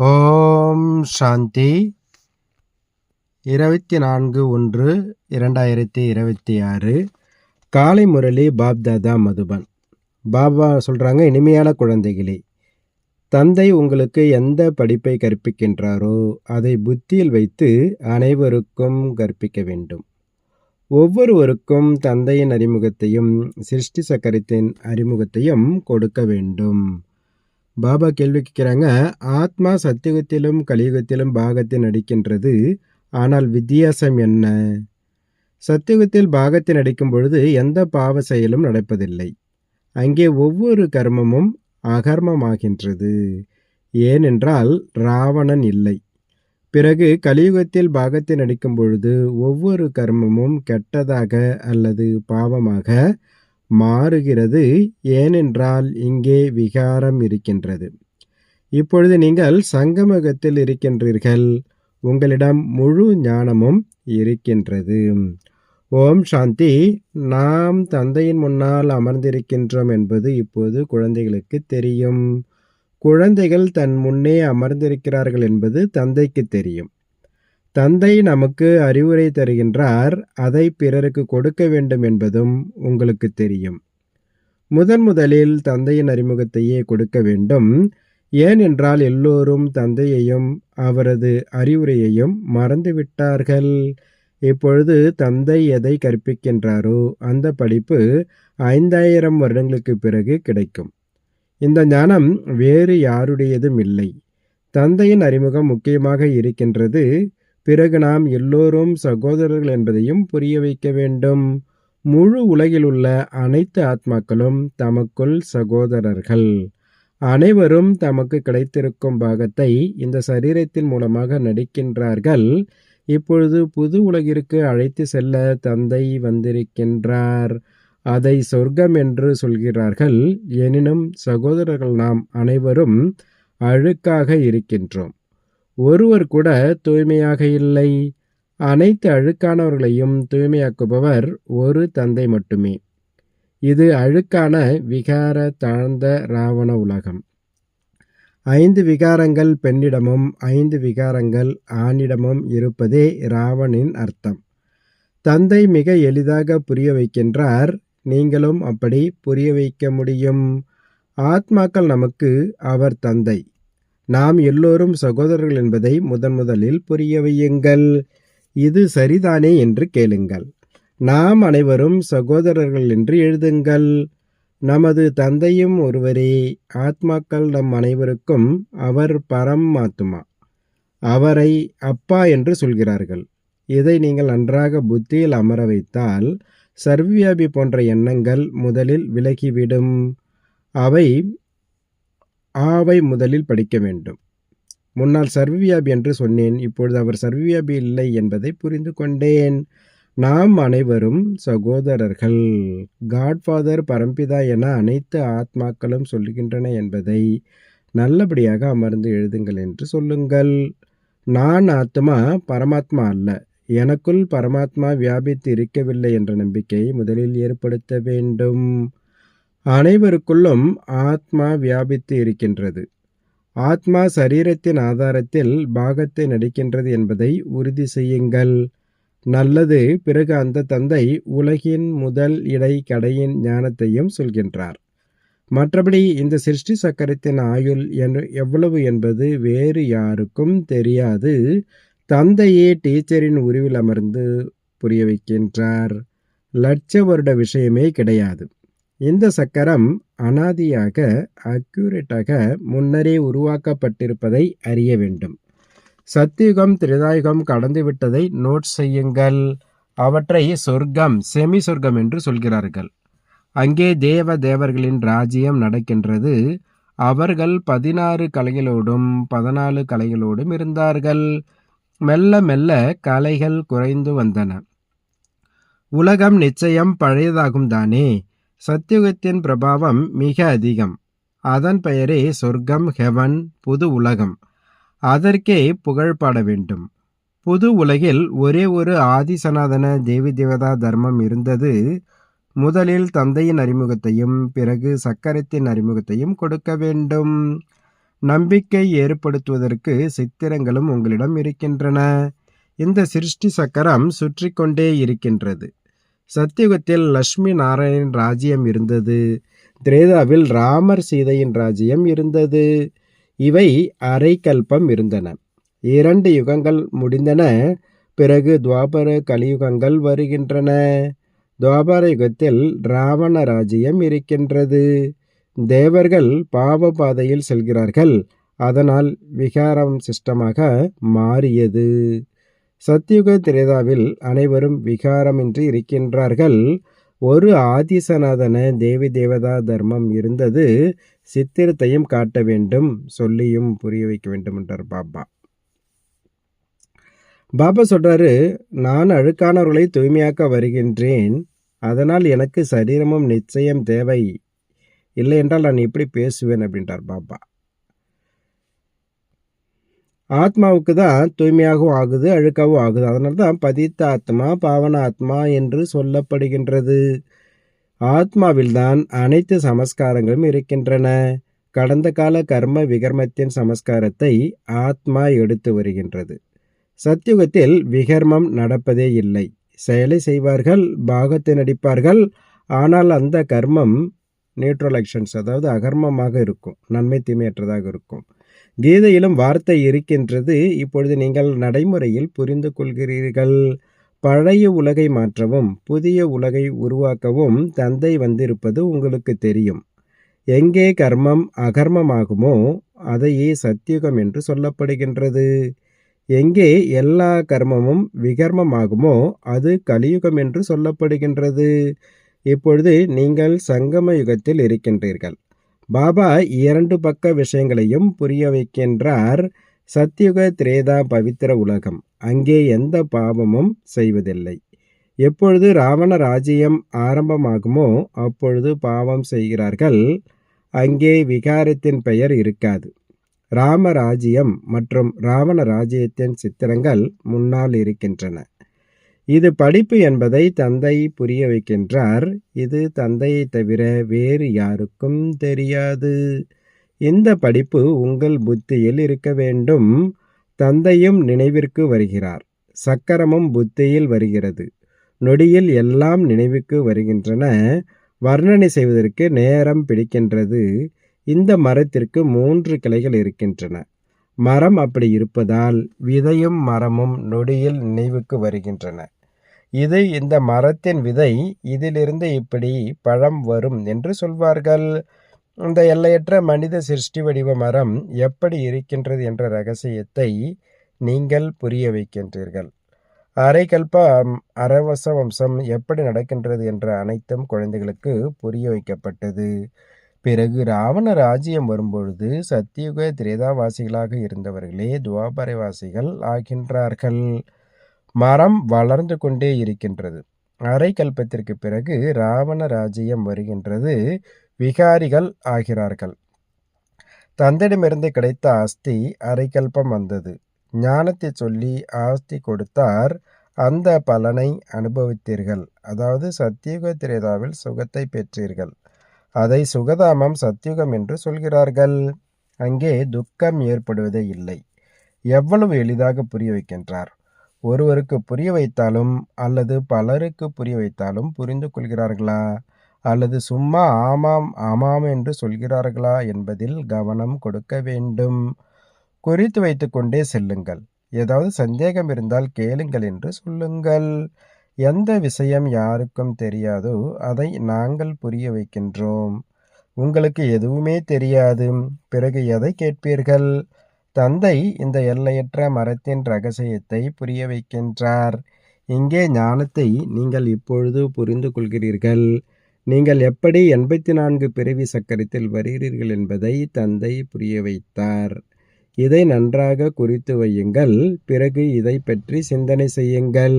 ஓம் சாந்தி. இருபத்தி நான்கு ஒன்று இரண்டாயிரத்தி இருபத்தி ஆறு. காலை முரளி பாப்தாதா மதுபன். பாபா சொல்கிறாங்க இனிமையான குழந்தைகளே தந்தை உங்களுக்கு எந்த படிப்பை கற்பிக்கின்றாரோ அதை புத்தியில் வைத்து அனைவருக்கும் கற்பிக்க வேண்டும். ஒவ்வொருவருக்கும் தந்தையின் அறிமுகத்தையும் சிருஷ்டி சக்கரத்தின் அறிமுகத்தையும் கொடுக்க வேண்டும். பாபா கேள்வி கேட்குறாங்க ஆத்மா சத்தியுகத்திலும் கலியுகத்திலும் பாகத்தில் நடிக்கின்றது ஆனால் வித்தியாசம் என்ன? சத்தியுகத்தில் பாகத்தில் நடிக்கும் பொழுது எந்த பாவ செயலும் நடப்பதில்லை. அங்கே ஒவ்வொரு கர்மமும் அகர்மமாகின்றது. ஏனென்றால் ராவணன் இல்லை. பிறகு கலியுகத்தில் பாகத்தில் நடிக்கும் பொழுது ஒவ்வொரு கர்மமும் கெட்டதாக அல்லது பாவமாக மாறுகிறது ஏனென்றால் இங்கே விகாரம் இருக்கின்றது. இப்பொழுது நீங்கள் சங்கமகத்தில் இருக்கின்றீர்கள். உங்களிடம் முழு ஞானமும் இருக்கின்றது. ஓம் சாந்தி. நாம் தந்தையின் முன்னால் அமர்ந்திருக்கின்றோம் என்பது இப்போது குழந்தைகளுக்கு தெரியும். குழந்தைகள் தன் முன்னே அமர்ந்திருக்கிறார்கள் என்பது தந்தைக்கு தெரியும். தந்தை நமக்கு அறிவுரை தருகின்றார் அதை பிறருக்கு கொடுக்க வேண்டும் என்பதும் உங்களுக்கு தெரியும். முதன் முதலில் தந்தையின் அறிமுகத்தையே கொடுக்க வேண்டும். ஏனென்றால் எல்லோரும் தந்தையையும் அவரது அறிவுரையையும் மறந்துவிட்டார்கள். இப்பொழுது தந்தை எதை கற்பிக்கின்றாரோ அந்த படிப்பு ஐந்தாயிரம் வருடங்களுக்கு பிறகு கிடைக்கும். இந்த ஞானம் வேறு யாருடையதும் இல்லை. தந்தையின் அறிமுகம் முக்கியமாக இருக்கின்றது பிறகு நாம் எல்லோரும் சகோதரர்கள் என்பதையும் புரிய வைக்க வேண்டும். முழு உலகில் உள்ள அனைத்து ஆத்மாக்களும் தமக்குள் சகோதரர்கள். அனைவரும் தமக்கு கிடைத்திருக்கும் பாகத்தை இந்த சரீரத்தின் மூலமாக நடிக்கின்றார்கள். இப்பொழுது புது உலகிற்கு அழைத்து செல்ல தந்தை வந்திருக்கின்றார். அதை சொர்க்கம் என்று சொல்கிறார்கள். எனினும் சகோதரர்கள் நாம் அனைவரும் அழுக்காக இருக்கின்றோம். ஒருவர் கூட தூய்மையாக இல்லை. அனைத்து அழுக்கானவர்களையும் தூய்மையாக்குபவர் ஒரு தந்தை மட்டுமே. இது அழுக்கான விகார தாழ்ந்த ராவண உலகம். ஐந்து விகாரங்கள் பெண்ணிடமும் ஐந்து விகாரங்கள் ஆணிடமும் இருப்பதே ராவணின் அர்த்தம். தந்தை மிக எளிதாக புரிய வைக்கின்றார். நீங்களும் அப்படி புரிய வைக்க முடியும். ஆத்மாக்கள் நமக்கு அவர் தந்தை. நாம் எல்லோரும் சகோதரர்கள் என்பதை முதன் முதலில் புரிய வையுங்கள். இது சரிதானே என்று கேளுங்கள். நாம் அனைவரும் சகோதரர்கள் என்று எழுதுங்கள். நமது தந்தையும் ஒருவரே ஆத்மாக்கள் நம் அனைவருக்கும் அவர் பரமாத்மா அவரை அப்பா என்று சொல்கிறார்கள். இதை நீங்கள் நன்றாக புத்தியில் அமர வைத்தால் சர்வியாபி போன்ற எண்ணங்கள் முதலில் விலகிவிடும். அவை ஆவை முதலில் படிக்க வேண்டும். முன்னால் சர்வவியாபி என்று சொன்னேன் இப்பொழுது அவர் சர்வவியாபி இல்லை என்பதை புரிந்து கொண்டேன். நாம் அனைவரும் சகோதரர்கள். காட்ஃபாதர் பரம்பிதா என அனைத்து ஆத்மாக்களும் சொல்கின்றன என்பதை நல்லபடியாக அமர்ந்து எழுதுங்கள் என்று சொல்லுங்கள். நான் ஆத்மா பரமாத்மா அல்ல. எனக்குள் பரமாத்மா வியாபித்து இருக்கவில்லை என்ற நம்பிக்கையை முதலில் ஏற்படுத்த வேண்டும். அனைவருக்குள்ளும் ஆத்மா வியாபித்து இருக்கின்றது. ஆத்மா சரீரத்தின் ஆதாரத்தில் பாகத்தை நடிக்கின்றது என்பதை உறுதி செய்யுங்கள். நல்லது பிறகு அந்த தந்தை உலகின் முதல் இடை கடையின் ஞானத்தையும் சொல்கின்றார். மற்றபடி இந்த சிருஷ்டி சக்கரத்தின் ஆயுள் எவ்வளவு என்பது வேறு யாருக்கும் தெரியாது. தந்தையே டீச்சரின் உருவில் அமர்ந்து புரிய வைக்கின்றார். லட்ச வருட விஷயமே கிடையாது. இந்த சக்கரம் அனாதியாக அக்யூரேட்டாக முன்னரே உருவாக்கப்பட்டிருப்பதை அறிய வேண்டும். சத்தியுகம் திரிதாயுகம் கடந்துவிட்டதை நோட் செய்யுங்கள். அவற்றை சொர்க்கம் செமி சொர்க்கம் என்று சொல்கிறார்கள். அங்கே தேவ தேவர்களின் ராஜ்யம் நடக்கின்றது. அவர்கள் பதினாறு கலைகளோடும் பதினாலு கலைகளோடும் இருந்தார்கள். மெல்ல மெல்ல கலைகள் குறைந்து வந்தன. உலகம் நிச்சயம் பழையதாகும் தானே? சத்தியுகத்தின் பிரபாவம் மிக அதிகம். அதன் பெயரே சொர்க்கம் ஹெவன் புது உலகம். அதற்கே புகழ்பாட வேண்டும். புது உலகில் ஒரே ஒரு ஆதிசனாதன தேவி தேவதா தர்மம் இருந்தது. முதலில் தந்தையின் அறிமுகத்தையும் பிறகு சக்கரத்தின் அறிமுகத்தையும் கொடுக்க வேண்டும். நம்பிக்கை ஏற்படுத்துவதற்கு சித்திரங்களும் உங்களிடம் இருக்கின்றன. இந்த சிருஷ்டி சக்கரம் சுற்றி கொண்டே இருக்கின்றது. சத்தியுகத்தில் லட்சுமி நாராயணன் ராஜ்யம் இருந்தது. திரேதாவில் ராமர் சீதையின் ராஜ்யம் இருந்தது. இவை அரைக்கல்பம் இருந்தன. இரண்டு யுகங்கள் முடிந்தன. பிறகு துவாபர கலியுகங்கள் வருகின்றன. துவாபர யுகத்தில் ராவண ராஜ்யம் இருக்கின்றது. தேவர்கள் பாவ பாதையில் செல்கிறார்கள். அதனால் விகாரம் சிஸ்டமாக மாறியது. சத்யுக திரேதாவில் அனைவரும் விகாரமின்றி இருக்கின்றார்கள். ஒரு ஆதிசநாதன தேவி தேவதா தர்மம் இருந்தது. சித்திரத்தையும் காட்ட வேண்டும் சொல்லியும் புரிய வைக்க வேண்டும் என்றார் பாபா. பாபா சொல்றாரு நான் அழுக்கானவர்களை தூய்மையாக்க வருகின்றேன். அதனால் எனக்கு சரீரமும் நிச்சயம் தேவை. இல்லை என்றால் நான் எப்படி பேசுவேன் அப்படின்றார் பாபா. ஆத்மாவுக்கு தான் தூய்மையாகவும் ஆகுது அழுக்காகவும் ஆகுது. அதனால தான் பதித்த ஆத்மா பாவன ஆத்மா என்று சொல்லப்படுகின்றது. ஆத்மாவில்தான் அனைத்து சமஸ்காரங்களும் இருக்கின்றன. கடந்த கால கர்ம விகர்மத்தின் சமஸ்காரத்தை ஆத்மா எடுத்து வருகின்றது. சத்தியுகத்தில் விகர்மம் நடப்பதே இல்லை. செயலை செய்வார்கள் பாகத்தை நடிப்பார்கள். ஆனால் அந்த கர்மம் நியூட்ரல் ஆக்ஷன்ஸ் அதாவது அகர்மமாக இருக்கும் நன்மை தீமையற்றதாக இருக்கும். கீதையிலும் வார்த்தை இருக்கின்றது. இப்பொழுது நீங்கள் நடைமுறையில் புரிந்து கொள்கிறீர்கள். பழைய உலகை மாற்றவும் புதிய உலகை உருவாக்கவும் தந்தை வந்திருப்பது உங்களுக்கு தெரியும். எங்கே கர்மம் அகர்மமாகுமோ அதையே சத்தியுகம் என்று சொல்லப்படுகின்றது. எங்கே எல்லா கர்மமும் விகர்மமாகுமோ அது கலியுகம் என்று சொல்லப்படுகின்றது. இப்பொழுது நீங்கள் சங்கம யுகத்தில் இருக்கின்றீர்கள். பாபா இரண்டு பக்க விஷயங்களையும் புரிய வைக்கின்றார். சத்யுக திரேதா பவித்திர உலகம். அங்கே எந்த பாவமும் செய்வதில்லை. எப்பொழுது ராவண ராஜ்யம் ஆரம்பமாகுமோ அப்பொழுது பாவம் செய்கிறார்கள். அங்கே விகாரத்தின் பெயர் இருக்காது. ராமராஜ்யம் மற்றும் ராவண ராஜ்யத்தின் சித்திரங்கள் முன்னால் இருக்கின்றன. இது படிப்பு என்பதை தந்தை புரிய வைக்கின்றார். இது தந்தையை தவிர வேறு யாருக்கும் தெரியாது. இந்த படிப்பு உங்கள் புத்தியில் இருக்க வேண்டும். தந்தையும் நினைவிற்கு வருகிறார். சக்கரமும் புத்தியில் வருகிறது. நொடியில் எல்லாம் நினைவுக்கு வருகின்றன. வர்ணனை செய்வதற்கு நேரம் பிடிக்கின்றது. இந்த மரத்திற்கு மூன்று கிளைகள் இருக்கின்றன. மரம் அப்படி இருப்பதால் விதையும் மரமும் நொடியில் நினைவுக்கு வருகின்றன. இது இந்த மரத்தின் விதை இதிலிருந்து இப்படி பழம் வரும் என்று சொல்வார்கள். இந்த எல்லையற்ற மனித சிருஷ்டி வடிவ மரம் எப்படி இருக்கின்றது என்ற ரகசியத்தை நீங்கள் புரிய வைக்கின்றீர்கள். அரைக்கல்ப அரவச வம்சம் எப்படி நடக்கின்றது என்ற அனைத்தும் குழந்தைகளுக்கு புரிய வைக்கப்பட்டது. பிறகு ராவண ராஜ்யம் வரும்பொழுது சத்தியுக திரேதாவாசிகளாக இருந்தவர்களே துவாபரைவாசிகள் ஆகின்றார்கள். மரம் வளர்ந்து கொண்டே இருக்கின்றது. அரை கல்பத்திற்கு பிறகு ராவண ராஜ்யம் வருகின்றது. விகாரிகள் ஆகிறார்கள். தந்தையிடமிருந்து கிடைத்த ஆஸ்தி அரைக்கல்பம் வந்தது. ஞானத்தை சொல்லி ஆஸ்தி கொடுத்தார். அந்த பலனை அனுபவித்தீர்கள். அதாவது சத்தியுக திரேதாவில் சுகத்தை பெற்றீர்கள். அதை சுகதாமம் சத்தியுகம் என்று சொல்கிறார்கள். அங்கே துக்கம் ஏற்படுவதே இல்லை. எவ்வளவு எளிதாக புரிய வைக்கின்றார். ஒருவருக்கு புரிய வைத்தாலும் அல்லது பலருக்கு புரிய வைத்தாலும் புரிந்து கொள்கிறார்களா? அல்லது சும்மா ஆமாம் ஆமாம் என்று சொல்கிறார்களா என்பதில் கவனம் கொடுக்க வேண்டும். குறித்து வைத்துக்கொண்டே செல்லுங்கள். ஏதாவது சந்தேகம் இருந்தால் கேளுங்கள் என்று சொல்லுங்கள். எந்த விஷயம் யாருக்கும் தெரியாதோ அதை நாங்கள் புரிய வைக்கின்றோம். உங்களுக்கு எதுவுமே தெரியாது. பிறகு எதை கேட்பீர்கள்? தந்தை இந்த எல்லையற்ற மரத்தின் ரகசியத்தை புரிய வைக்கின்றார். இங்கே ஞானத்தை நீங்கள் இப்பொழுது புரிந்து கொள்கிறீர்கள். நீங்கள் எப்படி எண்பத்தி நான்கு பிறவி சக்கரத்தில் வருகிறீர்கள் என்பதை தந்தை புரிய வைத்தார். இதை நன்றாக குறித்து வையுங்கள். பிறகு இதை பற்றி சிந்தனை செய்யுங்கள்.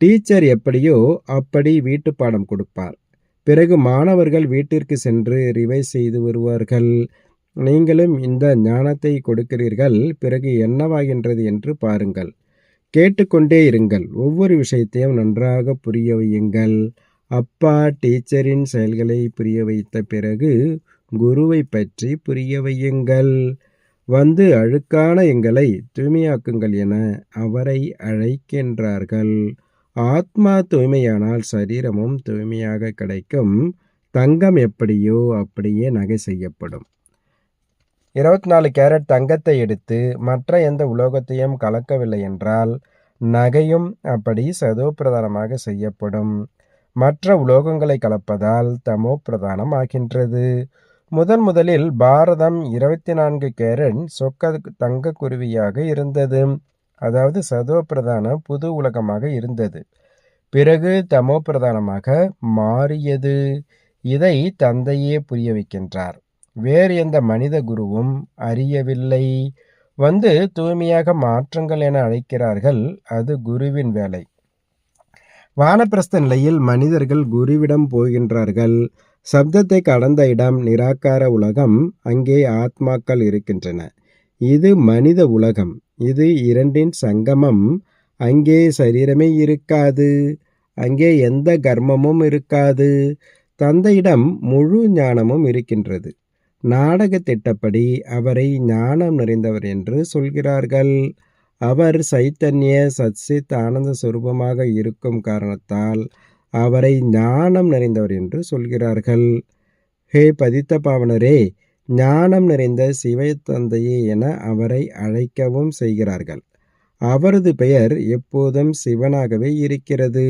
டீச்சர் எப்படியோ அப்படி வீட்டு பாடம் கொடுப்பார். பிறகு மாணவர்கள் வீட்டிற்கு சென்று ரிவைஸ் செய்து வருவார்கள். நீங்களும் இந்த ஞானத்தை கொடுக்கிறீர்கள் பிறகு என்னவாகின்றது என்று பாருங்கள். கேட்டுக்கொண்டே இருங்கள். ஒவ்வொரு விஷயத்தையும் நன்றாக புரிய வையுங்கள். அப்பா டீச்சரின் செயல்களை புரிய வைத்த பிறகு குருவை பற்றி புரிய வையுங்கள். வந்து அழுக்கான எங்களை தூய்மையாக்குங்கள் என அவரை அழைக்கின்றார்கள். ஆத்மா தூய்மையானால் சரீரமும் தூய்மையாக கிடைக்கும். தங்கம் எப்படியோ அப்படியே நகை செய்யப்படும். இருபத்தி நாலு கேரட் தங்கத்தை எடுத்து மற்ற எந்த உலோகத்தையும் கலக்கவில்லை என்றால் நகையும் அப்படி சதோ பிரதானமாக செய்யப்படும். மற்ற உலோகங்களை கலப்பதால் தமோ பிரதானம் ஆகின்றது. முதன் முதலில் பாரதம் இருபத்தி நான்கு கேரட் சொக்க தங்க குருவியாக இருந்தது. அதாவது சதோ பிரதான புது உலகமாக இருந்தது. பிறகு தமோ பிரதானமாக மாறியது. இதை தந்தையே புரிய வைக்கின்றார் வேறு எந்த மனித குருவும் அறியவில்லை. வந்து தூய்மையாக மாற்றங்கள் என அழைக்கிறார்கள். அது குருவின் வேலை. வானப்பிரஸ்த நிலையில் மனிதர்கள் குருவிடம் போகின்றார்கள். சப்தத்தை கடந்த இடம் நிராகார உலகம். அங்கே ஆத்மாக்கள் இருக்கின்றன. இது மனித உலகம். இது இரண்டின் சங்கமம். அங்கே சரீரமே இருக்காது. அங்கே எந்த கர்மமும் இருக்காது. தந்தையிடம் முழு ஞானமும் இருக்கின்றது. நாடக திட்டப்படி அவரை ஞானம் நிறைந்தவர் என்று சொல்கிறார்கள். அவர் சைத்தன்ய சச்சித் ஆனந்த சுரூபமாக இருக்கும் காரணத்தால் அவரை ஞானம் நிறைந்தவர் என்று சொல்கிறார்கள். ஹே பதித்த பாவனரே ஞானம் நிறைந்த சிவ தந்தையே என அவரை அழைக்கவும் செய்கிறார்கள். அவரது பெயர் எப்போதும் சிவனாகவே இருக்கிறது.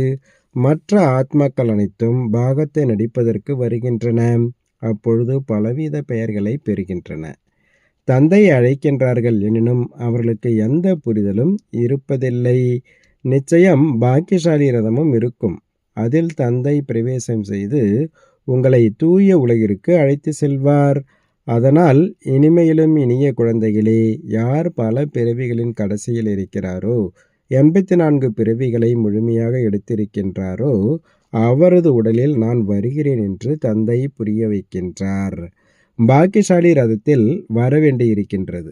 மற்ற ஆத்மாக்கள் அனைத்தும் பாகத்தை நடிப்பதற்கு வருகின்றன. அப்பொழுது பலவித பெயர்களை பெறுகின்றன. தந்தை அழைக்கின்றார்கள் எனினும் அவர்களுக்கு எந்த புரிதலும் இருப்பதில்லை. நிச்சயம் பாக்கியசாலி ரதமும் இருக்கும். அதில் தந்தை பிரவேசம் செய்து உங்களை தூய உலகிற்கு அழைத்து செல்வார். அதனால் இனிமையிலும் இனிய குழந்தைகளே யார் பல பிறவிகளின் கடைசியில் இருக்கிறாரோ எண்பத்தி நான்கு பிறவிகளை முழுமையாக எடுத்திருக்கின்றாரோ அவரது உடலில் நான் வருகிறேன் என்று தந்தை புரிய வைக்கின்றார். பாக்கியசாலி ரதத்தில் வரவேண்டியிருக்கின்றது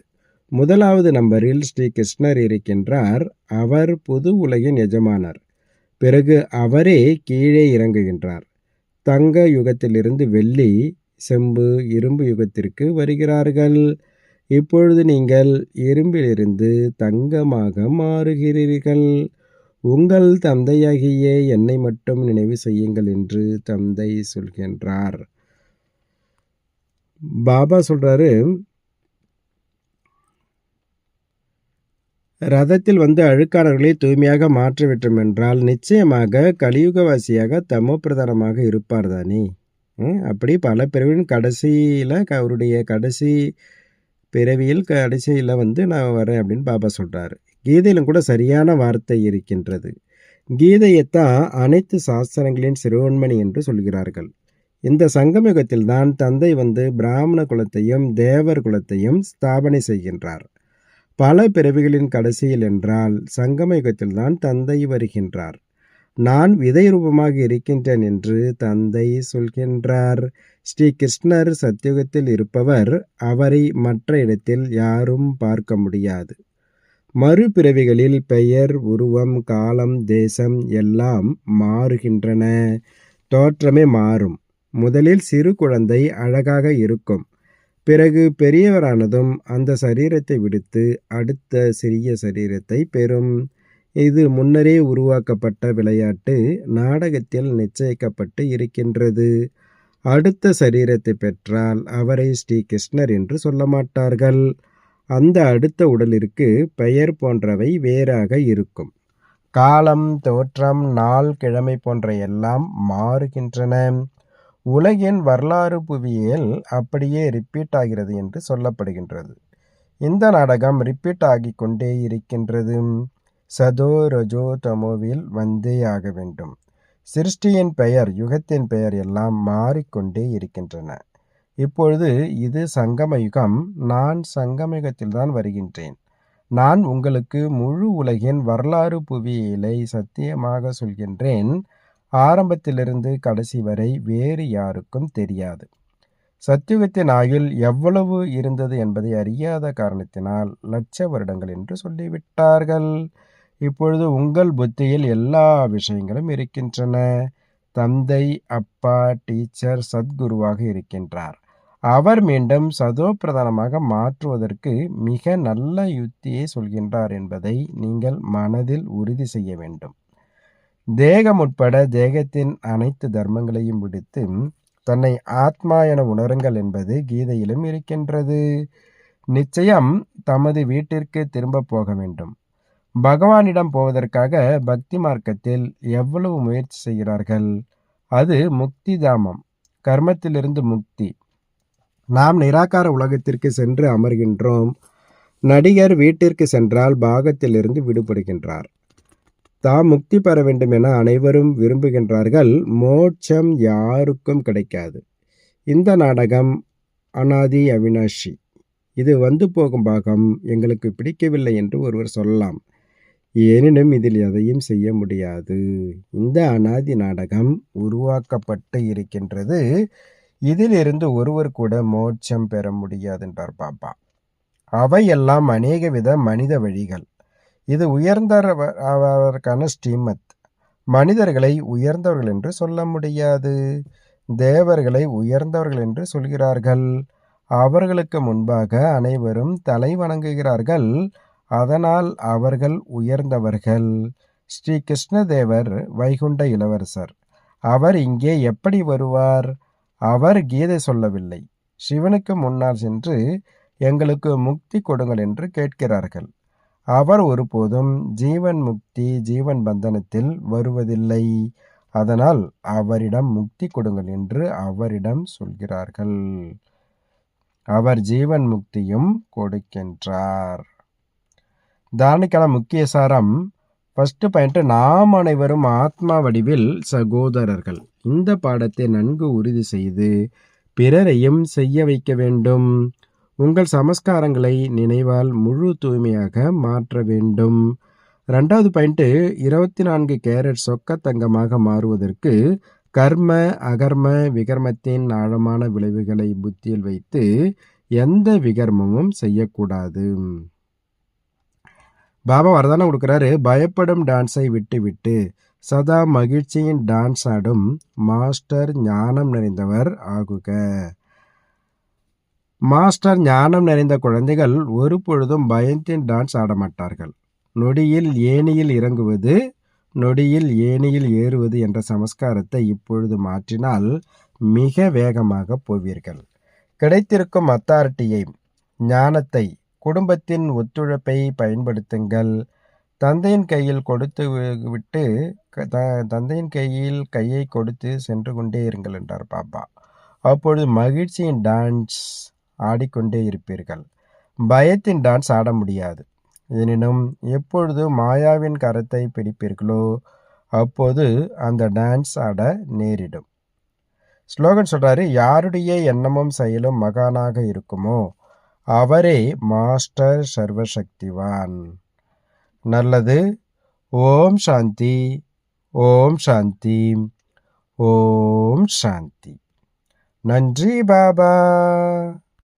முதலாவது நம்பரில் ஸ்ரீ கிருஷ்ணர் இருக்கின்றார். அவர் புது உலகின் எஜமானர். பிறகு அவரே கீழே இறங்குகின்றார். தங்க யுகத்திலிருந்து வெள்ளி செம்பு இரும்பு யுகத்திற்கு வருகிறார்கள். இப்பொழுது நீங்கள் இரும்பிலிருந்து தங்கமாக மாறுகிறீர்கள். உங்கள் தந்தையாகிய என்னை மட்டும் நினைவு செய்யுங்கள் என்று தந்தை சொல்கின்றார். பாபா சொல்றாரு ரதத்தில் வந்து அழுக்காரர்களை தூய்மையாக மாற்றிவிட்டோம் என்றால் நிச்சயமாக கலியுகவாசியாக தமோ பிரதானமாக இருப்பார் தானே? அப்படி பல பிறவின் கடைசியில் அவருடைய கடைசி பிறவியில் கடைசியில் வந்து நான் வரேன் அப்படின்னு பாபா சொல்கிறாரு கீதையிலும் கூட சரியான வார்த்தை இருக்கின்றது. கீதையைத்தான் அனைத்து சாஸ்திரங்களின் சிறுவன்மணி என்று சொல்கிறார்கள். இந்த சங்கமயுகத்தில் தான் தந்தை வந்து பிராமண குலத்தையும் தேவர் குலத்தையும் ஸ்தாபனை செய்கின்றார். பல பிறவிகளின் கடைசியில் என்றால் சங்கமயுகத்தில் தான் தந்தை வருகின்றார். நான் விதை ரூபமாக இருக்கின்றேன் என்று தந்தை சொல்கின்றார். ஸ்ரீ கிருஷ்ணர் சத்தியுகத்தில் இருப்பவர் அவரை மற்ற இடத்தில் யாரும் பார்க்க முடியாது. மறுபிறவிகளில் பெயர் உருவம் காலம் தேசம் எல்லாம் மாறுகின்றன. தோற்றமே மாறும். முதலில் சிறு குழந்தை அழகாக இருக்கும். பிறகு பெரியவரானதும் அந்த சரீரத்தை விடுத்து அடுத்த சிறிய சரீரத்தை பெறும். இது முன்னரே உருவாக்கப்பட்ட விளையாட்டு. நாடகத்தில் நிச்சயிக்கப்பட்டு இருக்கின்றது. அடுத்த சரீரத்தை பெற்றால் அவரை ஸ்ரீகிருஷ்ணர் என்று சொல்ல மாட்டார்கள். அந்த அடுத்த உடலிற்கு பெயர் போன்றவை வேறாக இருக்கும். காலம் தோற்றம் நாள் கிழமை போன்ற எல்லாம் மாறுகின்றன. உலகின் வரலாறு புவியியல் அப்படியே ரிப்பீட் ஆகிறது என்று சொல்லப்படுகின்றது. இந்த நாடகம் ரிப்பீட் ஆகி கொண்டே இருக்கின்றது. சதோ ரஜோ தமோவில் வந்தே ஆக வேண்டும். சிருஷ்டியின் பெயர் யுகத்தின் பெயர் எல்லாம் மாறிக்கொண்டே இருக்கின்றன. இப்பொழுது இது சங்கம யுகம் நான் சங்கமயுகத்தில்தான் தான் வருகின்றேன். நான் உங்களுக்கு முழு உலகின் வரலாறு புவியியலை சத்தியமாக சொல்கின்றேன். ஆரம்பத்திலிருந்து கடைசி வரை வேறு யாருக்கும் தெரியாது. சத்தியுகத்தின் ஆயுள் எவ்வளவு இருந்தது என்பதை அறியாத காரணத்தினால் லட்ச வருடங்கள் என்று சொல்லிவிட்டார்கள். இப்பொழுது உங்கள் புத்தியில் எல்லா விஷயங்களும் இருக்கின்றன. தந்தை அப்பா டீச்சர் சத்குருவாக இருக்கின்றார். அவர் மீண்டும் சதோ பிரதானமாக மாற்றுவதற்கு மிக நல்ல யுத்தியை சொல்கின்றார் என்பதை நீங்கள் மனதில் உறுதி செய்ய வேண்டும். தேகம் உட்பட தேகத்தின் அனைத்து தர்மங்களையும் விடுத்து தன்னை ஆத்மா என உணருங்கள் என்பது கீதையிலும் இருக்கின்றது. நிச்சயம் தமது வீட்டிற்கு திரும்ப போக வேண்டும். பகவானிடம் போவதற்காக பக்தி மார்க்கத்தில் எவ்வளவு முயற்சி செய்கிறார்கள்? அது முக்தி தாமம். கர்மத்திலிருந்து முக்தி. நாம் நிராகார உலகத்திற்கு சென்று அமர்கின்றோம். நடிகர் வீட்டிற்கு சென்றால் பாகத்திலிருந்து விடுபடுகின்றார். தாம் முக்தி பெற வேண்டும் என அனைவரும் விரும்புகின்றார்கள். மோட்சம் யாருக்கும் கிடைக்காது. இந்த நாடகம் அனாதி அவினாஷி. இது வந்து போகும் பாகம். எங்களுக்கு பிடிக்கவில்லை என்று ஒருவர் சொல்லலாம். எனினும் இதில் எதையும் செய்ய முடியாது. இந்த அனாதி நாடகம் உருவாக்கப்பட்டு இருக்கின்றது. இதிலிருந்து ஒருவர் கூட மோட்சம் பெற முடியாது என்றார் பாப்பா. அவையெல்லாம் அநேக வித மனித வழிகள். இது உயர்ந்தவருக்கான ஸ்ரீமத். மனிதர்களை உயர்ந்தவர்கள் என்று சொல்ல முடியாது. தேவர்களை உயர்ந்தவர்கள் என்று சொல்கிறார்கள். அவர்களுக்கு முன்பாக அனைவரும் தலை வணங்குகிறார்கள். அதனால் அவர்கள் உயர்ந்தவர்கள். ஸ்ரீ கிருஷ்ணதேவர் வைகுண்ட இளவரசர். அவர் இங்கே எப்படி வருவார்? அவர் கீதை சொல்லவில்லை. சிவனுக்கு முன்னால் சென்று எங்களுக்கு முக்தி கொடுங்கள் என்று கேட்கிறார்கள். அவர் ஒருபோதும் ஜீவன் முக்தி ஜீவன் பந்தனத்தில் வருவதில்லை. அதனால் அவரிடம் முக்தி கொடுங்கள் என்று அவரிடம் சொல்கிறார்கள். அவர் ஜீவன் முக்தியும் கொடுக்கின்றார். தாரணிக்கான முக்கிய சாரம் ஃபஸ்ட்டு பாயிண்ட்டு நாம் அனைவரும் ஆத்மா வடிவில் சகோதரர்கள். இந்த பாடத்தை நன்கு உறுதி செய்து பிறரையும் செய்ய வைக்க வேண்டும். உங்கள் சமஸ்காரங்களை நினைவால் முழு தூய்மையாக மாற்ற வேண்டும். ரெண்டாவது பாயிண்ட்டு இருபத்தி நான்கு கேரட் சொக்க தங்கமாக மாறுவதற்கு கர்ம அகர்ம விகர்மத்தின் ஆழமான விளைவுகளை புத்தியில் வைத்து எந்த விகர்மமும் செய்யக்கூடாது. பாபா வரதானம் கொடுக்குறாரு பயப்படும் டான்ஸை விட்டு விட்டு சதா மகிழ்ச்சியின் டான்ஸ் ஆடும் மாஸ்டர் ஞானம் நிறைந்தவர் ஆகுக. மாஸ்டர் ஞானம் நிறைந்த குழந்தைகள் ஒரு பொழுதும் பயத்தின் டான்ஸ் ஆட மாட்டார்கள். நொடியில் ஏணியில் இறங்குவது நொடியில் ஏணியில் ஏறுவது என்ற சமஸ்காரத்தை இப்பொழுது மாற்றினால் மிக வேகமாக போவீர்கள். கிடைத்திருக்கும் அத்தாரிட்டியை ஞானத்தை குடும்பத்தின் ஒத்துழைப்பை பயன்படுத்துங்கள். தந்தையின் கையில் கொடுத்து விட்டு த தந்தையின் கையில் கையை கொடுத்து சென்று கொண்டே இருங்கள் என்றார் பாப்பா. அப்பொழுது மகிழ்ச்சியின் டான்ஸ் ஆடிக்கொண்டே இருப்பீர்கள். பயத்தின் டான்ஸ் ஆட முடியாது. எனினும் எப்பொழுது மாயாவின் கரத்தை பிடிப்பீர்களோ அப்போது அந்த டான்ஸ் ஆட நேரிடும். ஸ்லோகன் சொல்கிறாரு யாருடைய எண்ணமும் செயலும் மகானாக இருக்குமோ அவரே மாஸ்டர் சர்வசக்திவான். நல்லது. ஓம் சாந்தி. ஓம் சாந்தி. ஓம் சாந்தி. நன்றி பாபா.